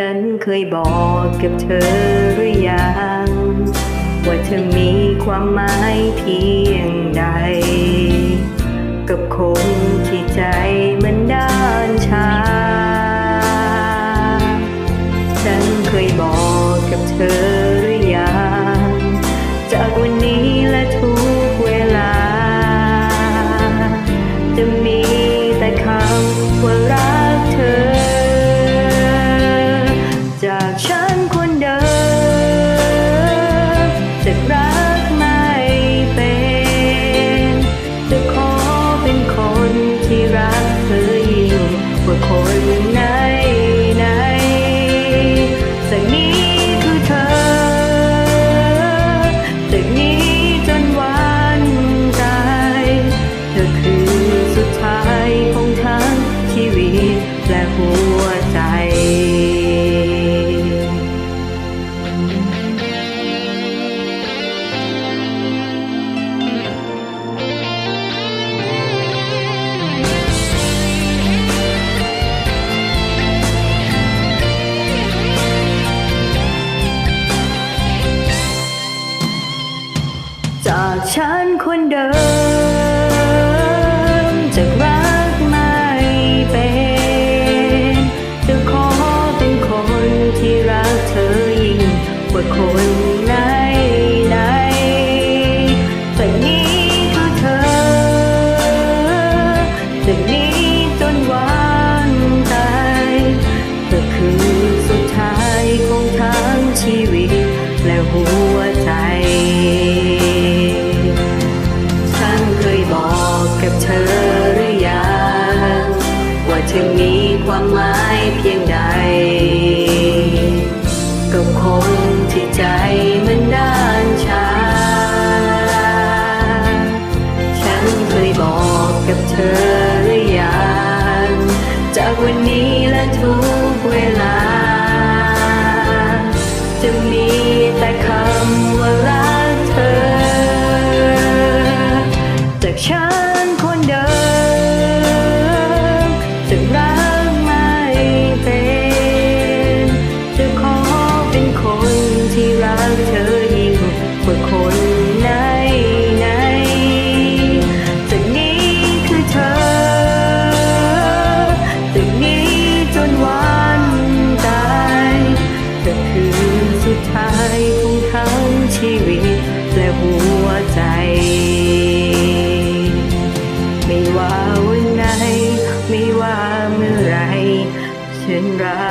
ฉันเคยบอกกับเธอหรือยัง ว่าเธอมีความหมายเพียงใด กับคนที่ใจมันด้านชา ฉันเคยบอกกับเธอหรือ คือ สุดท้ายของทั้งชีวิตและหัวใจจากฉันคนเดิม หัวใจ ฉันเคยบอกกับเธอหรือยัง ว่าเธอมีความหมายเพียงใด กับคนที่ใจมันด้านชา ฉันเคยบอกกับเธอหรือ chance. 생각